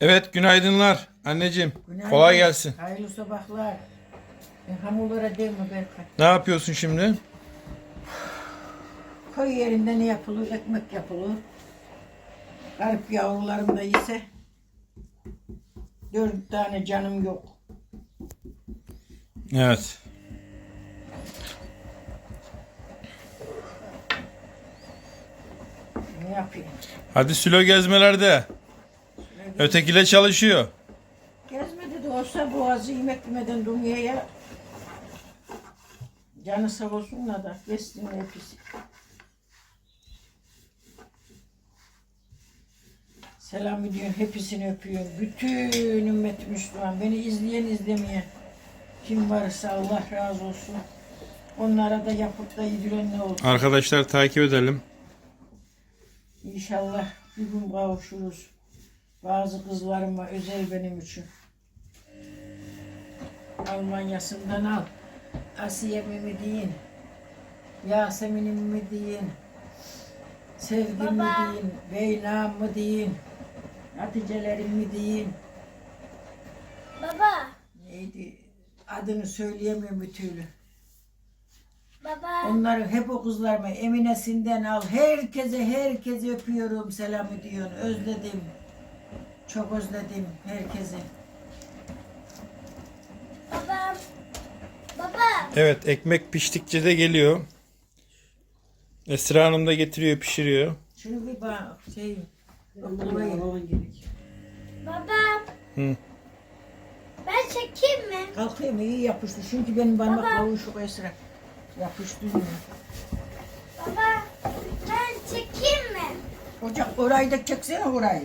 Evet günaydınlar anneciğim. Günaydın. Kolay gelsin. Hayırlı sabahlar. Ben hamurlara değil mi Berkay? Ne yapıyorsun şimdi? Köy yerinde ne yapılır? Ekmek yapılır. Garip yavrularım da ise dört tane canım yok. Evet. Ne yapayım? Hadi silo gezmelerde. Ötekile çalışıyor. Gezmedi de olsa boğazı yemek yemeden dumyaya canı sağ olsun da besliyor hepsi. Selam ediyorum, hepsini öpüyorum. Bütün ümmet Müslüman, beni izleyen izlemeyen kim varsa Allah razı olsun. Onlara da yapıp da yediren ne olsun. Arkadaşlar takip edelim. İnşallah bir gün kavuşuruz. Bazı kızlarım var özel benim için. Almanya'sından al. Asiye'mi mi deyin? Yasemin'im mi deyin? Sevgim mi deyin? Beynam mı deyin? Hatice'lerim mi deyin? Baba, Neydi? Adını söyleyemiyorum bir türlü. baba, Onları hep o kızlarıma Emine'sinden al. Herkese herkese öpüyorum. Selam ediyorum. Özledim. Çok özledim herkese. baba, baba. Evet ekmek piştikçe de geliyor. Esra Hanım da getiriyor pişiriyor. Şunu bir bak şey oklayın. Baba. Hı. Ben çekeyim mi? Kalkayım iyi yapıştı. Çünkü benim parmak Baba. kavuşuk Esra. Yapıştı mı? Baba, ben çekeyim mi? Ocak orayı da çeksene orayı.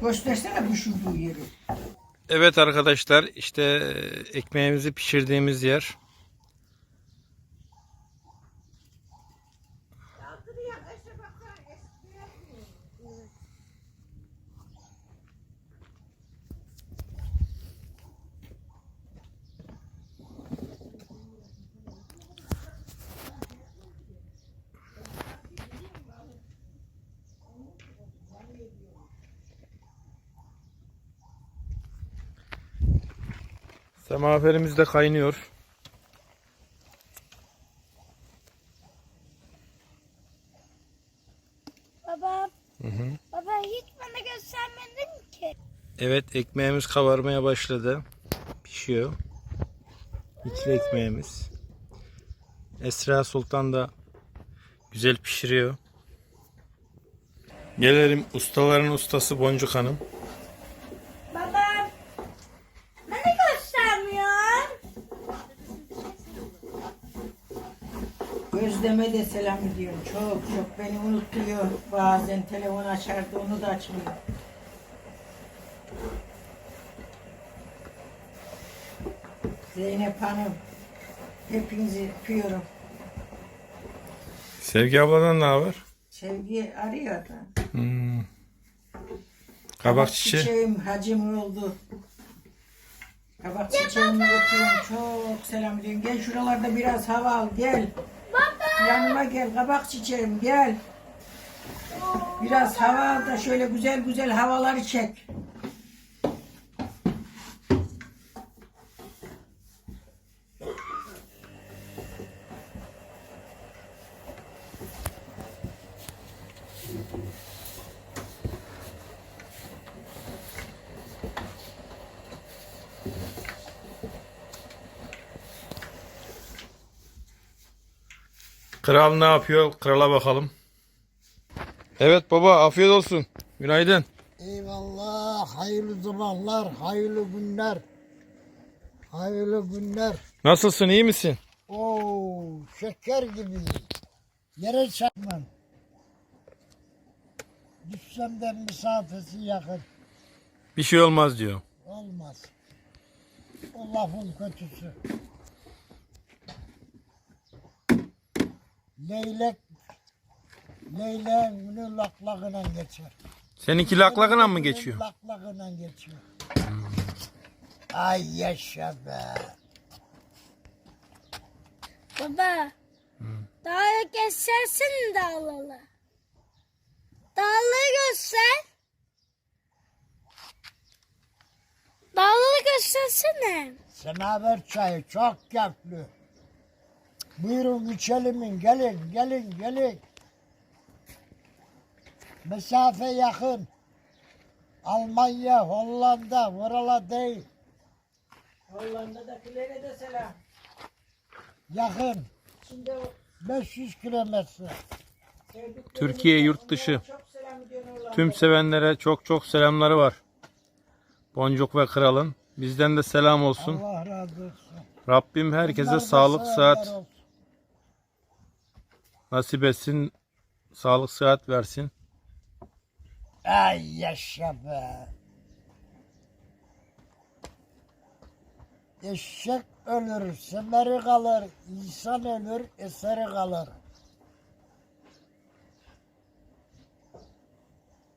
Göstersene düşürdüğü yeri. Evet arkadaşlar işte e, ekmeğimizi pişirdiğimiz yer. Semaverimiz de kaynıyor. Baba, baba hiç bana göstermedin ki. Evet ekmeğimiz kabarmaya başladı. Pişiyor. İçli ekmeğimiz. Esra Sultan da güzel pişiriyor. Gelelim ustaların ustası Boncuk Hanım. Baba, bana göstermiyor. Gözleme de selam ediyorum. Çok çok beni unutuyor. Bazen telefon açardı onu da açmıyor. Zeynep Hanım. Hepinizi öpüyorum. Sevgi abladan ne haber? Sevgi arıyor da. Kabak çiçeği. Çiçeğim hacım oldu. Kabak çiçeğimi öpüyorum. Çok selam ediyorum. Gel şuralarda biraz hava al. Gel. Yanıma gel. Kabak çiçeğim gel. Biraz hava da şöyle güzel güzel havaları çek. Kral ne yapıyor? Krala bakalım. Evet baba afiyet olsun. Günaydın. Eyvallah, hayırlı zamanlar, hayırlı günler. Hayırlı günler. Nasılsın iyi misin? Oo, şeker gibi. Yere çarpmam. Düşsem de mesafesi yakın. Bir şey olmaz diyor. Olmaz. O lafın kötüsü. Leylek Leyleğin günü laklakına geçer. Seninki laklakına mı geçiyor? Laklakına geçiyor. Ay yaşa be. Baba, daha göstersin dağları. Dağları göster. başlasana. Semaver çayı çok keyifli. Buyurun içelim, gelin, gelin, gelin. Mesafe yakın. Almanya, Hollanda, buralar değil. Hollanda'dakilere de selam. Yakın. Şimdi o 500 kilometre. Türkiye, yurt dışı. Tüm sevenlere çok çok selamları var. Boncuk ve Kral'ın. Bizden de selam olsun. Allah razı olsun. Rabbim herkese Bunlar da sağlık, sıhhat olsun. Nasip etsin. Sağlık, sıhhat versin. Ay yaşa be. Eşek ölür, semeri kalır. İnsan ölür, eseri kalır.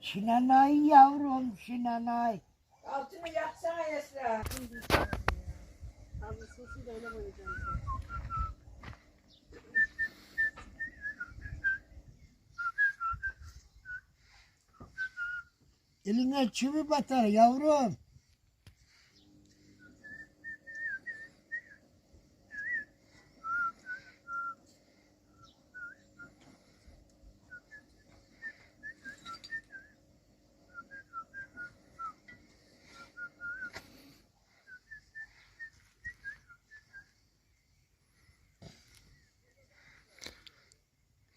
Şinanay yavrum, şinanay. Altını yaksana Esra. Eline çivi batar yavrum.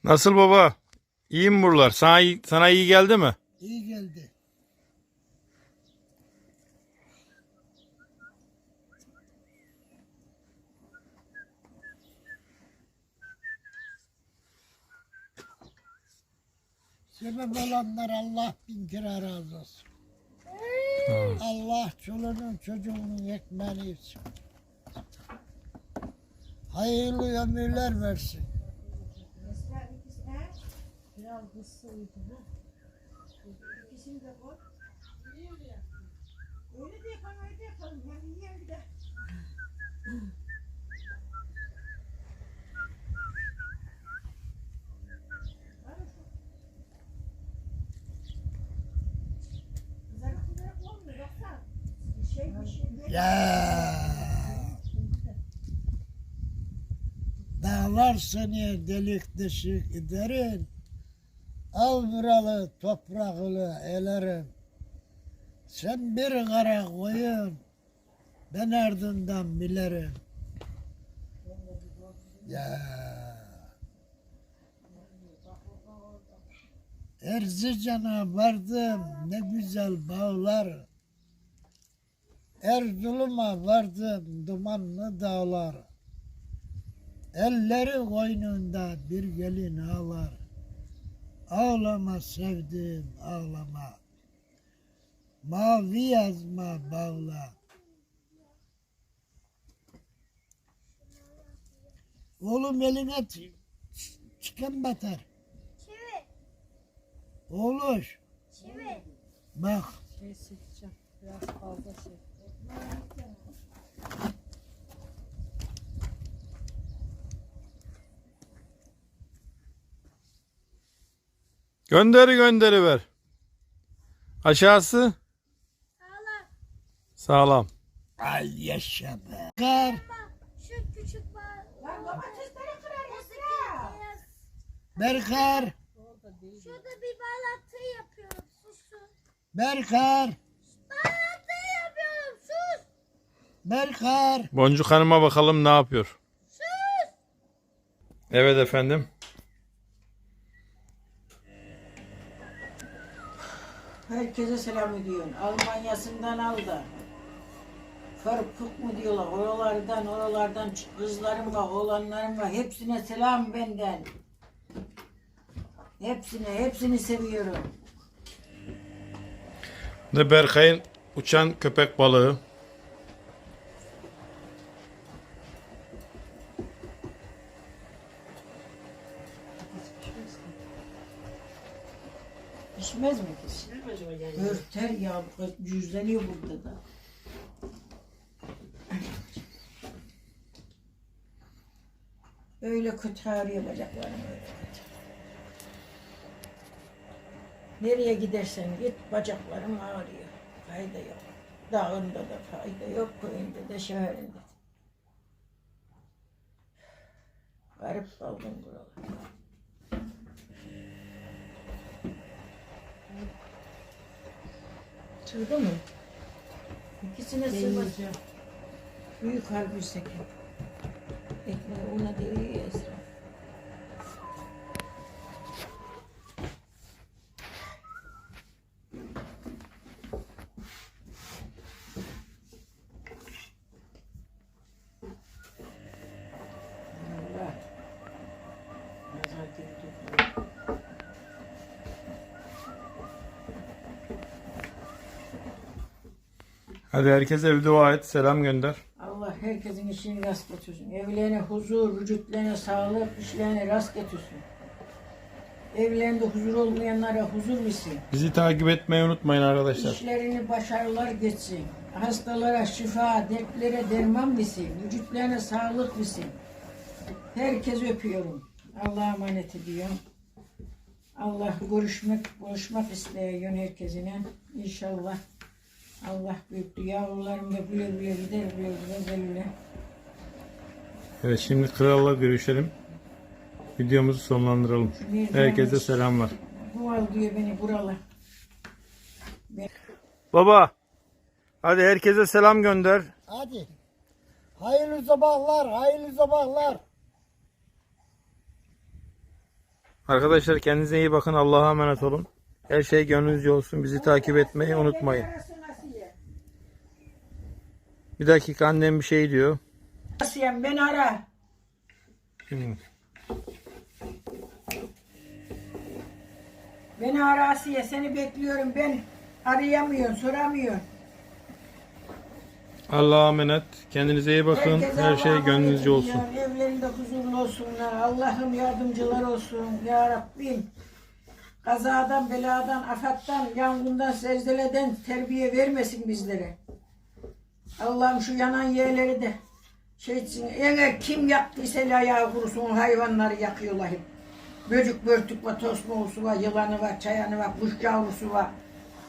Nasıl baba? İyi mi buralar? Sana, sana iyi geldi mi? İyi geldi. Sebep olanlar Allah bin kere razı olsun. Allah çoluğunun çocuğunun ekmeğini yesin. Hayırlı ömürler versin. Öyle de yapalım, öyle de yapalım. Hem yiyelim bir de. Kızarak kızarak olmuyor, yoksa bir şey bir şey. Ya. Dağlar seni delik deşik ederim. Al buralı topraklı elerim. Sen bir kara koyun. Ben ardından bilirim. Ya. Erzincan'a vardım ne güzel bağlar. Erzurum'a vardım dumanlı dağlar. Elleri koynunda bir gelin ağlar. Ağlama sevdim ağlama. Mavi yazma bağla. Oğlum eline çıkan batar. Çivi, Oğluş çivi. bak. Şey seçeceğim. Biraz fazla şey. Gönderi gönderi ver. Aşağısı Sağlam. sağlam. Ay yaşa be. Bak, şu küçük bağ. Lan domatesleri kırar Esra. Berkar. Şurada bir bağlantı yapıyorum. Sus sus. Berkar. Berkar. Boncuk Hanım'a bakalım ne yapıyor. Sus. Evet efendim. Herkese selam ediyorsun. Almanya'sından al da. Farkuk mu diyorlar. Oralardan, oralardan kızlarım var, oğlanlarım var. Hepsine selam benden. Hepsine, hepsini seviyorum. Ne Berkay'ın uçan köpek balığı. Pişmez mi kız? Örter ya, bu cüzleniyor burada da. Öyle kötü ağrıyor bacaklarım öyle kötü. Nereye gidersen git bacaklarım ağrıyor. Fayda yok. Dağında da fayda yok, köyünde de şehrinde. de. Garip kaldım buralarda. Sığdı mı? İkisine sığmaz. Büyük harbi sekin. Ekmeği ona değiyor ya Esra. Allah. Nazar değdi. Hadi herkese bir dua et. Selam gönder. Allah herkesin işini rast getirsin. Evlerine huzur, vücutlarına sağlık, işlerine rast getirsin. Evlerinde huzur olmayanlara huzur versin. Bizi takip etmeyi unutmayın arkadaşlar. İşlerini başarılar geçsin. Hastalara şifa, dertlere derman versin. Vücutlarına sağlık versin. Herkes öpüyorum. Allah'a emanet ediyorum. Allah görüşmek, konuşmak isteyen herkesine. İnşallah Allah büyüktü. Yavrularım da güle güle gider, güle güle güle. Evet şimdi kralla görüşelim. Videomuzu sonlandıralım. Herkese selamlar. Bu al diyor beni buralar. Baba. Hadi herkese selam gönder. Hadi. Hayırlı sabahlar, hayırlı sabahlar. Arkadaşlar kendinize iyi bakın. Allah'a emanet olun. Her şey gönlünüzce olsun. Bizi takip etmeyi unutmayın. Bir dakika annem bir şey diyor. Asiye beni ara. Hmm. Beni ara Asiye seni bekliyorum ben. Arayamıyorum, soramıyorum. Allah'a emanet. Kendinize iyi bakın. Herkese Her şey Allah'a gönlünüzce olsun. ediyorum. Evlerinde huzurlu olsunlar. Allah'ım yardımcılar olsun. Ya Rabbim. Kazadan, beladan, afattan, yangından, zelzeleden terbiye vermesin bizlere. Allah'ım şu yanan yerleri de şey etsin. Eğer kim yaptıysa el ayağı kurusun hayvanları yakıyorlar hep. Böcük börtük var, tosmoğusu var, yılanı var, çayanı var, kuş yavrusu var.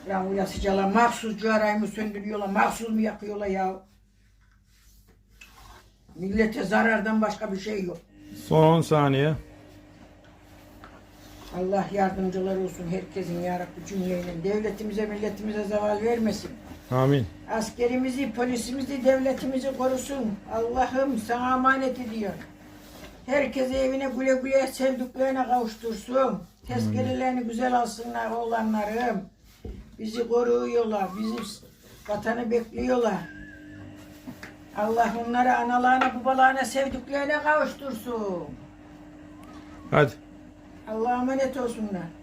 Ya uyasıcalar, mahsus ciğerayı mı söndürüyorlar, mahsus mu yakıyorlar ya? Millete zarardan başka bir şey yok. Son 10 saniye. Allah yardımcılar olsun herkesin ya Rabbi cümleyle. Devletimize, milletimize zeval vermesin. Amin. Askerimizi, polisimizi, devletimizi korusun. Allah'ım sana emanet ediyor. Herkese evine güle güle sevdiklerine kavuştursun. Tezkerelerini güzel alsınlar oğlanlarım. Bizi koruyorlar, bizi vatanı bekliyorlar. Allah onları analarına, babalarına sevdiklerine kavuştursun. Hadi. Allah'a emanet olsunlar.